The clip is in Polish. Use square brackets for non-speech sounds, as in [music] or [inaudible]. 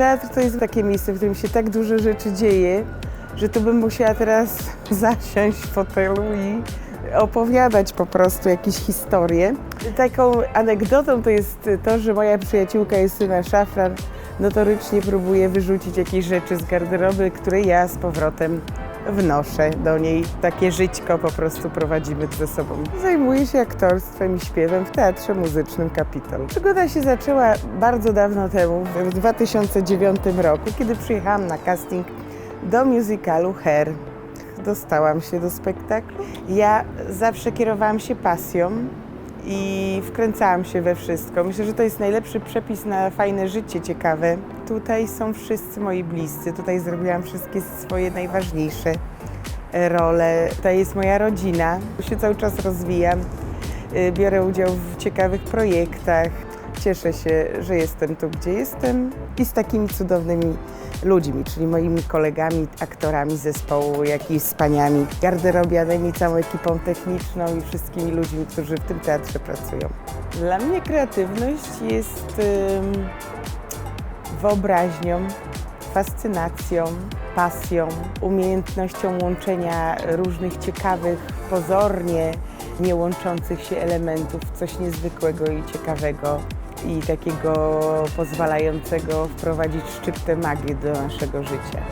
teatr to jest takie miejsce, w którym się tak dużo rzeczy dzieje, że tu bym musiała teraz [laughs] zasiąść w fotelu i opowiadać po prostu jakieś historie. Taką anegdotą to jest to, że moja przyjaciółka Justyna Szafran notorycznie próbuje wyrzucić jakieś rzeczy z garderoby, które ja z powrotem wnoszę do niej. Takie żyćko po prostu prowadzimy ze sobą. Zajmuję się aktorstwem i śpiewem w Teatrze Muzycznym Kapitol. Przygoda się zaczęła bardzo dawno temu, w 2009 roku, kiedy przyjechałam na casting do musicalu Hair. Dostałam się do spektaklu. Ja zawsze kierowałam się pasją i wkręcałam się we wszystko. Myślę, że to jest najlepszy przepis na fajne życie, ciekawe. Tutaj są wszyscy moi bliscy, tutaj zrobiłam wszystkie swoje najważniejsze role. Tutaj jest moja rodzina, się cały czas rozwijam, y, biorę udział w ciekawych projektach. Cieszę się, że jestem tu, gdzie jestem i z takimi cudownymi ludźmi, czyli moimi kolegami, aktorami zespołu, jak i z paniami garderobianymi, całą ekipą techniczną i wszystkimi ludźmi, którzy w tym teatrze pracują. Dla mnie kreatywność jest ym, wyobraźnią, fascynacją, pasją, umiejętnością łączenia różnych ciekawych, pozornie niełączących się elementów, coś niezwykłego i ciekawego i takiego pozwalającego wprowadzić szczyptę magii do naszego życia.